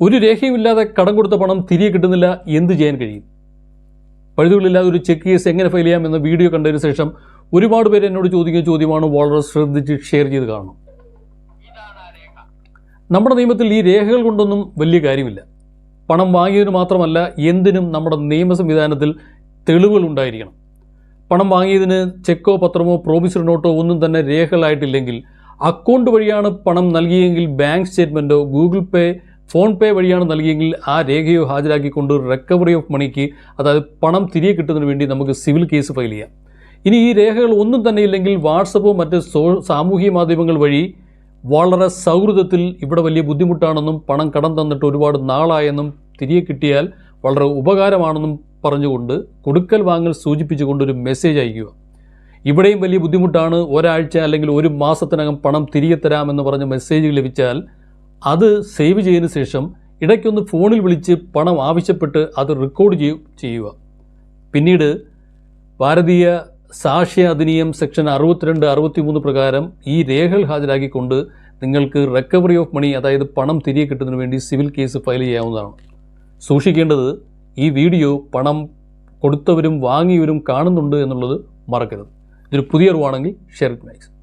ഒരു രേഖയുമില്ലാതെ കടം കൊടുത്ത പണം തിരികെ കിട്ടുന്നില്ല എന്ത് ചെയ്യാൻ കഴിയും? പഴുതുകളില്ലാതെ ഒരു ചെക്ക് കേസ് എങ്ങനെ ഫയൽ ചെയ്യാം എന്ന വീഡിയോ കണ്ടതിന് ശേഷം ഒരുപാട് പേര് എന്നോട് ചോദിക്കുന്ന ചോദ്യമാണ് വളരെ ശ്രദ്ധിച്ച് ഷെയർ ചെയ്ത് കാണണം. നമ്മുടെ നിയമത്തിൽ ഈ രേഖകൾ കൊണ്ടൊന്നും വലിയ കാര്യമില്ല. പണം വാങ്ങിയതിന് മാത്രമല്ല എന്തിനും നമ്മുടെ നിയമ സംവിധാനത്തിൽ തെളിവുകൾ ഉണ്ടായിരിക്കണം. പണം വാങ്ങിയതിന് ചെക്കോ പത്രമോ പ്രോമിസറി നോട്ടോ ഒന്നും തന്നെ രേഖകളായിട്ടില്ലെങ്കിൽ അക്കൗണ്ട് വഴിയാണ് പണം നൽകിയെങ്കിൽ ബാങ്ക് സ്റ്റേറ്റ്മെന്റോ ഗൂഗിൾ പേ ഫോൺ പേ വഴിയാണ് നൽകിയെങ്കിൽ ആ രേഖയോ ഹാജരാക്കിക്കൊണ്ട് റിക്കവറി ഓഫ് മണിക്ക് അതായത് പണം തിരികെ കിട്ടുന്നതിന് വേണ്ടി നമുക്ക് സിവിൽ കേസ് ഫയൽ ചെയ്യാം. ഇനി ഈ രേഖകൾ ഒന്നും തന്നെ ഇല്ലെങ്കിൽ വാട്സപ്പോ മറ്റ് സോ സാമൂഹ്യ മാധ്യമങ്ങൾ വഴി വളരെ സൗഹൃദത്തിൽ ഇവിടെ വലിയ ബുദ്ധിമുട്ടാണെന്നും പണം കടം തന്നിട്ട് ഒരുപാട് നാളായെന്നും തിരികെ കിട്ടിയാൽ വളരെ ഉപകാരമാണെന്നും പറഞ്ഞുകൊണ്ട് കൊടുക്കൽ വാങ്ങൽ സൂചിപ്പിച്ചുകൊണ്ട് ഒരു മെസ്സേജ് അയക്കുക ഇവിടെയും വലിയ ബുദ്ധിമുട്ടാണ്. ഒരാഴ്ച അല്ലെങ്കിൽ ഒരു മാസത്തിനകം പണം തിരികെ തരാമെന്ന് പറഞ്ഞ മെസ്സേജ് ലഭിച്ചാൽ അത് സേവ് ചെയ്തതിന് ശേഷം ഇടയ്ക്കൊന്ന് ഫോണിൽ വിളിച്ച് പണം ആവശ്യപ്പെട്ട് അത് റെക്കോർഡ് ചെയ്യ- ചെയ്യുക. പിന്നീട് ഭാരതീയ സാക്ഷ്യ അധിനിയം സെക്ഷൻ അറുപത്തിരണ്ട് അറുപത്തിമൂന്ന് പ്രകാരം ഈ രേഖകൾ ഹാജരാക്കിക്കൊണ്ട് നിങ്ങൾക്ക് റിക്കവറി ഓഫ് മണി അതായത് പണം തിരികെ കിട്ടുന്നതിന് വേണ്ടി സിവിൽ കേസ് ഫയൽ ചെയ്യാവുന്നതാണ്. സൂക്ഷിക്കേണ്ടത് ഈ വീഡിയോ പണം കൊടുത്തവരും വാങ്ങിയവരും കാണുന്നുണ്ട് എന്നുള്ളത് മറക്കരുത്. ഇതൊരു പുതിയ അറിവാണെങ്കിൽ ഷെയർ ഇറ്റ് മാക്സ്